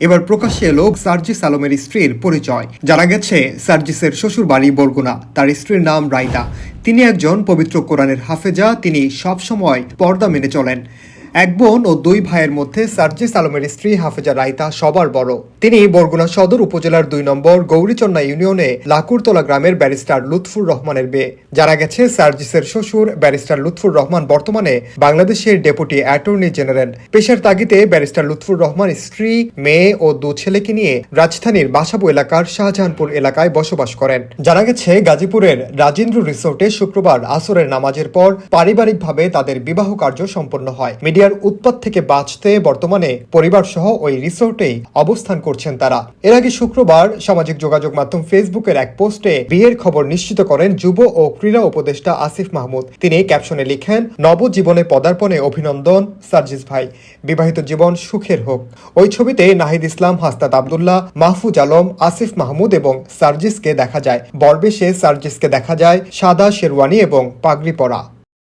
এবার প্রকাশ্যে এলো সার্জিস আলমের স্ত্রীর পরিচয়। জানা গেছে, সার্জিসের শ্বশুর বাড়ি বরগুনা। তার স্ত্রীর নাম রাইদা তিনি একজন পবিত্র কোরআনের হাফেজা। তিনি সবসময় পর্দা মেনে চলেন। এক বোন ও দুই ভাইয়ের মধ্যে সার্জিস আলমের স্ত্রী হাফেজা রাইতা সবার বড়। তিনি বরগুনা সদর উপজেলার দুই নম্বর গৌরীচন্না ইউনিয়নে লাকুরতলা গ্রামের ব্যারিস্টার লুৎফুর রহমানের মেয়ে। জানা গেছে সার্জিসের শ্বশুর, ব্যারিস্টার লুৎফুর রহমান বর্তমানে বাংলাদেশের ডেপুটি অ্যাটর্নি জেনারেল। পেশার তাগিদে ব্যারিস্টার লুৎফুর রহমান স্ত্রী, মেয়ে ও দু ছেলেকে নিয়ে রাজধানীর বাসাবো এলাকার শাহজাহানপুর এলাকায় বসবাস করেন। জানা গেছে গাজীপুরের রাজেন্দ্র রিসোর্টে শুক্রবার আসরের নামাজের পর পারিবারিকভাবে তাদের বিবাহ কার্য সম্পন্ন হয়। মিডিয়ার উৎপাত থেকে বাঁচতে বর্তমানে পরিবার সহ ওই রিসোর্টেই অবস্থান করছেন তারা। এর আগে শুক্রবার সামাজিক যোগাযোগ মাধ্যম ফেসবুকের এক পোস্টে বিয়ের খবর নিশ্চিত করেন যুব ও ক্রীড়া উপদেষ্টা আসিফ মাহমুদ। তিনি ক্যাপশনে লিখেন, নবজীবনে পদার্পণে অভিনন্দন, সার্জিস ভাই। বিবাহিত জীবন সুখের হোক। ওই ছবিতে নাহিদ ইসলাম হাস্তাত আবদুল্লাহ, মাহফুজ আলম, আসিফ মাহমুদ এবং সার্জিসকে দেখা যায়। বরবেশে সার্জিসকে দেখা যায় সাদা শেরওয়ানি এবং পাগড়ি পরা।